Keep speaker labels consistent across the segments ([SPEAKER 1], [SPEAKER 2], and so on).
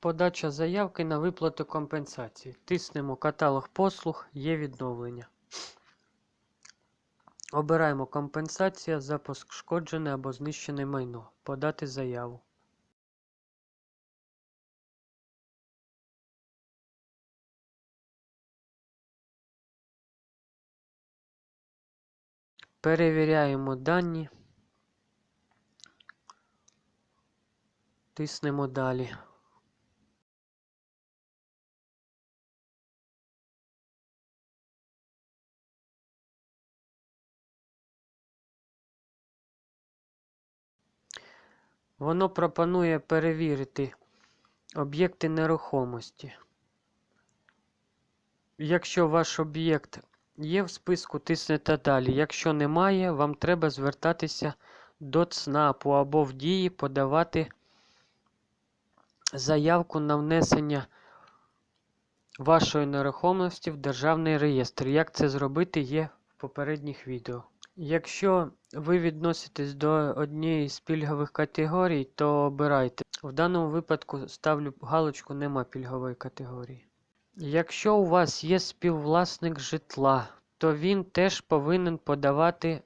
[SPEAKER 1] Подача заявки на виплату компенсації. Тиснемо каталог послуг, є відновлення. Обираємо компенсація за пошкоджене або знищене майно. Подати заяву. Перевіряємо дані. Тиснемо далі. Воно пропонує перевірити об'єкти нерухомості. Якщо ваш об'єкт є в списку, тиснете далі. Якщо немає, вам треба звертатися до ЦНАПу або в дії подавати заявку на внесення вашої нерухомості в державний реєстр. Як це зробити, є в попередніх відео. Якщо ви відноситесь до однієї з пільгових категорій, то обирайте. В даному випадку ставлю галочку Нема пільгової категорії. Якщо у вас є співвласник житла, то він теж повинен подавати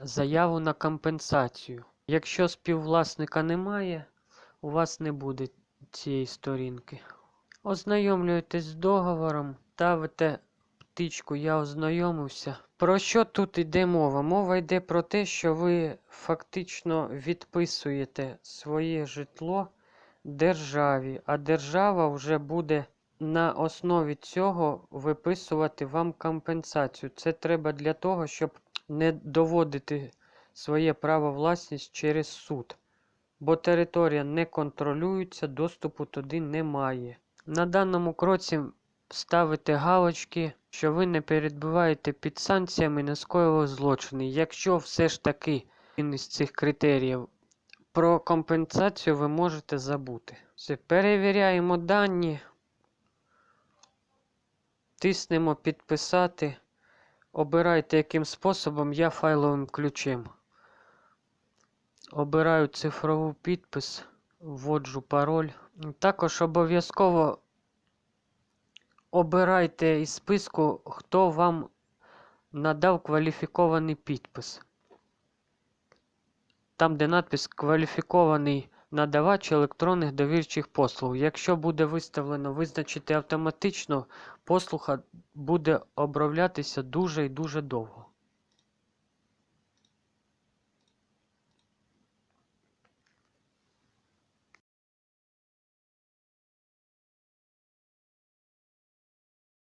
[SPEAKER 1] заяву на компенсацію. Якщо співвласника немає, у вас не буде цієї сторінки. Ознайомлюєтесь з договором, ставите птичку Я ознайомився. Про що тут йде мова? Мова йде про те, що ви фактично відписуєте своє житло державі, а держава вже буде на основі цього виписувати вам компенсацію. Це треба для того, щоб не доводити своє право власність через суд. Бо територія не контролюється, доступу туди немає. На даному кроці ставите галочки, що ви не перебуваєте під санкціями не скоїли злочини. Якщо все ж таки він із цих критеріїв про компенсацію ви можете забути. Все, перевіряємо дані. Тиснемо підписати. Обирайте яким способом я файловим ключем. Обираю цифровий підпис, вводжу пароль. Також обов'язково обирайте із списку, хто вам надав кваліфікований підпис. Там, де надпис кваліфікований надавач електронних довірчих послуг. Якщо буде виставлено визначити автоматично, послуга буде оброблятися дуже і дуже довго.